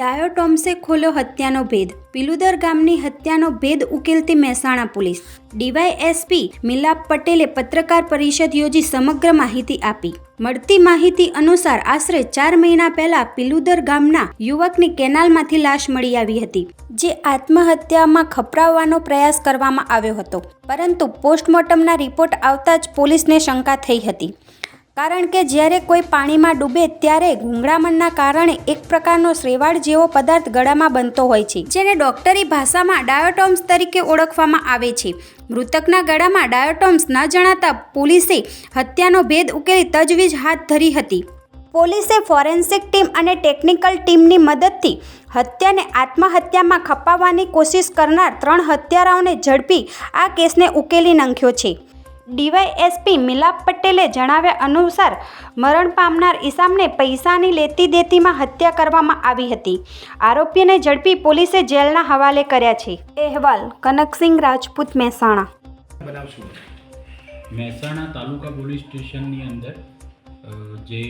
ટોમ્સે ખોલ્યો હત્યાનો ભેદ. પિલુદર ગામની હત્યાનો ભેદ ઉકેલતી મહેસાણા પોલીસ. ડીવાયએસપી મિલાપ પટેલે પત્રકાર પરિષદ યોજી સમગ્ર માહિતી આપી. મળતી માહિતી અનુસાર આશરે ચાર મહિના પહેલા પિલુદર ગામના યુવકની કેનાલમાંથી લાશ મળી આવી હતી, જે આત્મહત્યામાં ખપરાવવાનો પ્રયાસ કરવામાં આવ્યો હતો. પરંતુ પોસ્ટમોર્ટમના રિપોર્ટ આવતા જ પોલીસને શંકા થઈ હતી. કારણ કે જ્યારે કોઈ પાણીમાં ડૂબે ત્યારે ગુંગળામણના કારણે એક પ્રકારનો શ્રેવાળ જેવો પદાર્થ ગળામાં બનતો હોય છે, જેને ડોક્ટરી ભાષામાં ડાયોટોમ્સ તરીકે ઓળખવામાં આવે છે. મૃતકના ગળામાં ડાયોટોમ્સ ન જણાતા પોલીસે હત્યાનો ભેદ ઉકેલી તજવીજ હાથ ધરી હતી. પોલીસે ફોરેન્સિક ટીમ અને ટેકનિકલ ટીમની મદદથી હત્યાને આત્મહત્યામાં ખપાવવાની કોશિશ કરનાર ત્રણ હત્યારાઓને ઝડપી આ કેસને ઉકેલી નાખ્યો છે. ડીવાયએસપી મિલાપ પટેલે જણાવ્યા અનુસાર મરણ પામનાર ઈસામને પૈસાની લેતી દેતીમાં હત્યા કરવામાં આવી હતી. આરોપીને ઝડપી પોલીસે જેલના હવાલે કર્યા છે. અહેવાલ કનકસિંહ રાજપૂત મહેસાણા. મહેસાણા તાલુકા પોલીસ સ્ટેશનની અંદર જે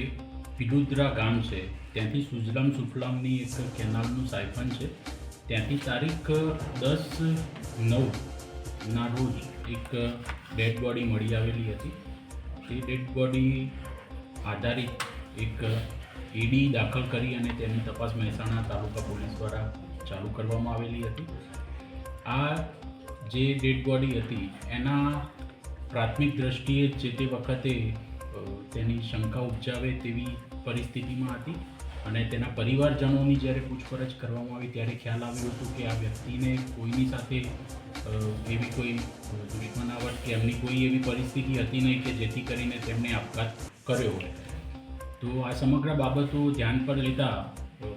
પિડુદરા ગામ છે ત્યાંથી સુજલામ સુફલામની એક કેનાલનું સાયફન છે. ત્યાંથી તારીખ દસ નવના રોજ એક ડેડ બોડી મળી આવેલી હતી. તે ડેડ બોડી આધારિત એક ઈડી દાખલ કરી અને તેની તપાસ મહેસાણા તાલુકા પોલીસ દ્વારા ચાલુ કરવામાં આવેલી હતી. આ જે ડેડ બોડી હતી, એના પ્રાથમિક દ્રષ્ટિએ જે તે વખતે તેની શંકા ઉપજાવે તેવી પરિસ્થિતિમાં હતી અને તેના પરિવારજનોની જ્યારે પૂછપરછ કરવામાં આવી ત્યારે ખ્યાલ આવ્યો હતો કે આ વ્યક્તિને કોઈની સાથે એવી કોઈ દુશ્મનાવટ કે એમની કોઈ એવી પરિસ્થિતિ હતી નહીં કે જેથી કરીને તેમણે આપઘાત કર્યો હોય? તો આ સમગ્ર બાબતો ધ્યાન પર લેતા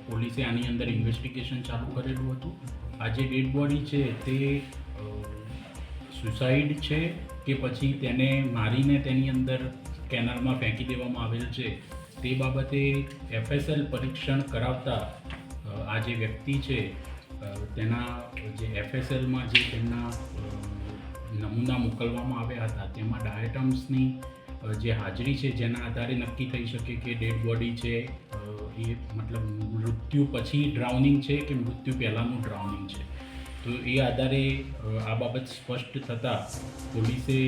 પોલીસે આની અંદર ઇન્વેસ્ટિગેશન ચાલુ કરેલું હતું. આ જે ડેડ બોડી છે તે સુસાઇડ છે કે પછી તેને મારીને તેની અંદર સ્કેનરમાં ફેંકી દેવામાં આવેલ છે, તે બાબતે એફએસએલ પરીક્ષણ કરાવતા આ જે વ્યક્તિ છે તેના જે એફએસએલમાં જે તેમના નમૂના મોકલવામાં આવ્યા હતા, તેમાં ડાયટમ્સની જે હાજરી છે, જેના આધારે નક્કી થઈ શકે કે ડેડ બોડી છે એ મતલબ મૃત્યુ પછી ડ્રાઉનિંગ છે કે મૃત્યુ પહેલાંનું ડ્રાઉનિંગ છે. તો એ આધારે આ બાબત સ્પષ્ટ થતાં પોલીસે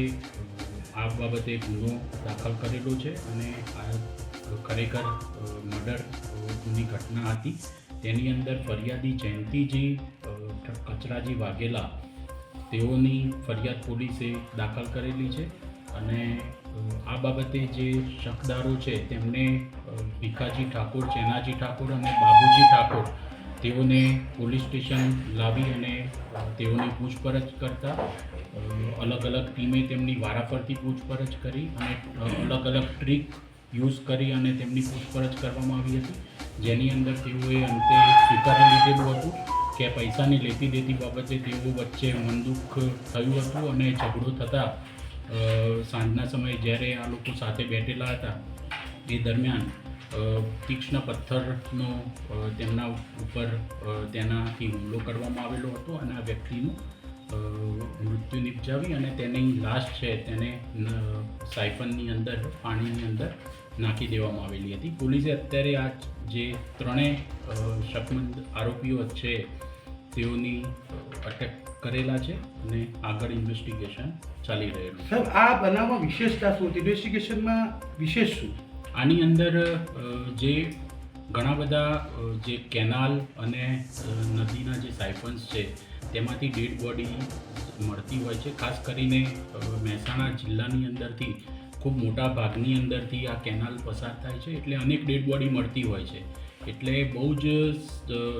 આ બાબતે ગુનો દાખલ કરેલો છે અને આ ખરેખર મર્ડરની ઘટના હતી. તેની અંદર ફરિયાદી જયંતિજી કચરાજી વાઘેલા તેઓની ફરિયાદ પોલીસે દાખલ કરેલી છે અને આ બાબતે જે શકદારો છે તેમને ભીખાજી ઠાકોર, ચેનાજી ઠાકોર અને બાબુજી ઠાકોર તેઓને પોલીસ સ્ટેશન લાવી અને તેઓની પૂછપરછ કરતા અલગ અલગ ટીમે તેમની વારાફરતી પૂછપરછ કરી અને અલગ અલગ ટ્રીક યુઝ કરી અને તેમની પૂછપરછ કરવામાં આવી હતી. જેની અંદર તેઓએ અંતે સ્વીકારી લીધેલું હતું કે પૈસાની લેતી દેતી બાબતે તેઓ વચ્ચે મનદુખ થયું હતું અને ઝઘડો થતાં સાંજના સમયે જ્યારે આ લોકો સાથે બેઠેલા હતા, એ દરમિયાન તીક્ષ્ણ પથ્થરનો તેમના ઉપર તેનાથી હુમલો કરવામાં આવેલો હતો અને આ વ્યક્તિનું મૃત્યુ નિપજાવી અને તેની લાશ છે તેને સાયફનની અંદર પાણીની અંદર નાખી દેવામાં આવેલી હતી. પોલીસે અત્યારે આ જે ત્રણેય શકમંદ આરોપીઓ છે તેઓની અટક કરેલા છે અને આગળ ઇન્વેસ્ટિગેશન ચાલી રહેલું છે. આ બનાવમાં વિશેષતા શું ઇન્વેસ્ટિગેશનમાં વિશેષ શું? આની અંદર જે ઘણા બધા જે કેનાલ અને નદીના જે સાયફન્સ છે તેમાંથી ડેડ બોડી મળતી હોય છે. ખાસ કરીને મહેસાણા જિલ્લાની અંદરથી ખૂબ મોટા ભાગની અંદરથી આ કેનાલ પસાર થાય છે એટલે અનેક ડેડ બોડી મળતી હોય છે. એટલે બહુ જ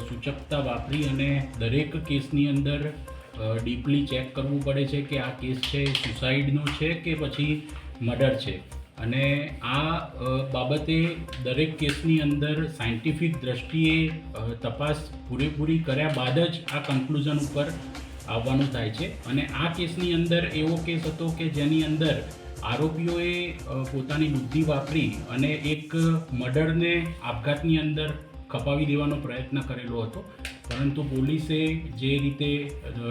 સૂચકતા વાપરી અને દરેક કેસની અંદર ડીપલી ચેક કરવું પડે છે કે આ કેસ છે, સુસાઇડનો છે કે પછી મર્ડર છે. અને આ બાબતે દરેક કેસની અંદર સાયન્ટિફિક દ્રષ્ટિએ તપાસ પૂરેપૂરી કર્યા બાદ જ આ કન્ક્લુઝન ઉપર આવવાનું થાય છે. અને આ કેસની અંદર એવો કેસ હતો કે જેની અંદર આરોપીઓએ પોતાની બુદ્ધિ વાપરી અને એક મર્ડરને આપઘાતની અંદર ખપાવી દેવાનો પ્રયત્ન કરેલો હતો પરંતુ પોલીસે જે રીતે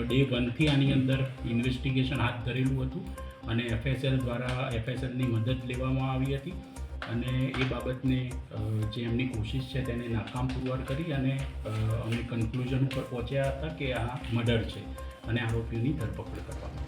ડે વનથી આની અંદર ઇન્વેસ્ટિગેશન હાથ ધરેલું હતું અને એફએસએલ દ્વારા એફએસએલની મદદ લેવામાં આવી હતી અને એ બાબતને જે એમની કોશિશ છે તેને નાકામ પુરવાર કરી અને અમે કન્ક્લુઝન ઉપર પહોંચ્યા હતા કે આ મર્ડર છે અને આરોપીઓની ધરપકડ કરવામાં.